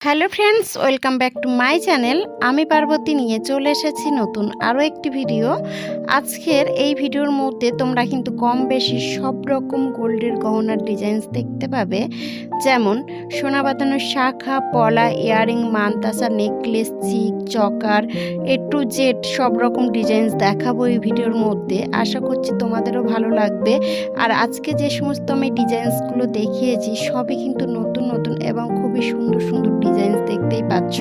Hello friends, welcome back to my channel. আমি পার্বতী নিয়ে চলে এসেছি নতুন আরও একটি ভিডিও। আজকের এই ভিডিওর মধ্যে তোমরা কিন্তু কম বেশি সব রকম গোল্ডের গহনার ডিজাইনস দেখতে পাবে। যেমন সোনা বাঁধানোর শাখা, পলা ইয়ারিং মানতাসা নেকলেস চিক চকার এ টু জেড সব রকম ডিজাইনস দেখাবো এই ভিডিওর মধ্যে। আশা করছি তোমাদেরও ভালো লাগবে। আর আজকে যে সমস্ত আমি ডিজাইনসগুলো দেখিয়েছি, সবই কিন্তু নতুন নতুন এবং খুবই সুন্দর সুন্দর ডিজাইনস দেখতেই পাচ্ছ।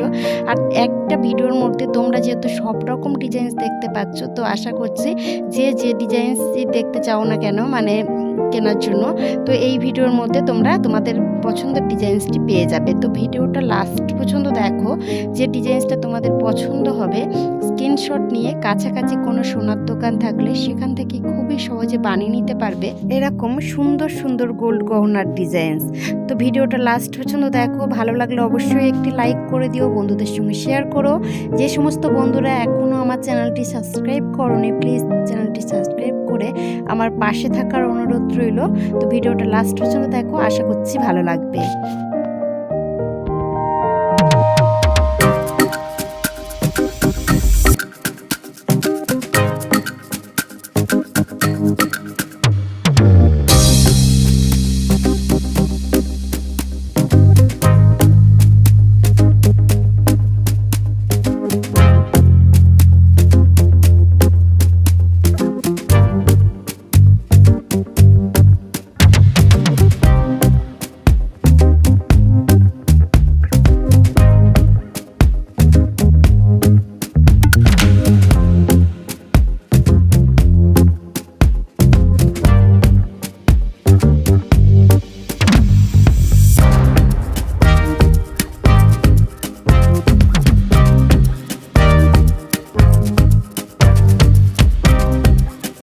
আর একটা ভিডিওর মধ্যে তোমরা যেহেতু সব রকম ডিজাইনস দেখতে পাচ্ছ, তো আশা করছি যে যে ডিজাইনসই দেখতে চাও না কেন মানে কেনার জন্য। তো এই ভিডিওর মধ্যে তোমরা তোমাদের পছন্দের ডিজাইনসটি পেয়ে যাবে। তো ভিডিওটা লাস্ট পর্যন্ত দেখো। যে ডিজাইনসটা তোমাদের পছন্দ হবে স্ক্রিনশট নিয়ে কাছাকাছি কোনো সোনার দোকান থাকলে সেখান থেকে খুবই সহজে বানিয়ে নিতে পারবে। এরকম সুন্দর সুন্দর গোল্ড গহনার ডিজাইনস তো ভিডিওটা লাস্ট পর্যন্ত দেখো। ভালো লাগলে অবশ্যই একটি লাইক করে দিও, বন্ধুদের সঙ্গে শেয়ার করো। যে সমস্ত বন্ধুরা এখনও আমার চ্যানেলটি সাবস্ক্রাইব করনি প্লিজ চ্যানেলটি সাবস্ক্রাইব করে আমার পাশে থাকার অনুরোধ রইল। তো ভিডিওটা লাস্ট পর্যন্ত দেখো, আশা করছি ভালো লাগবে।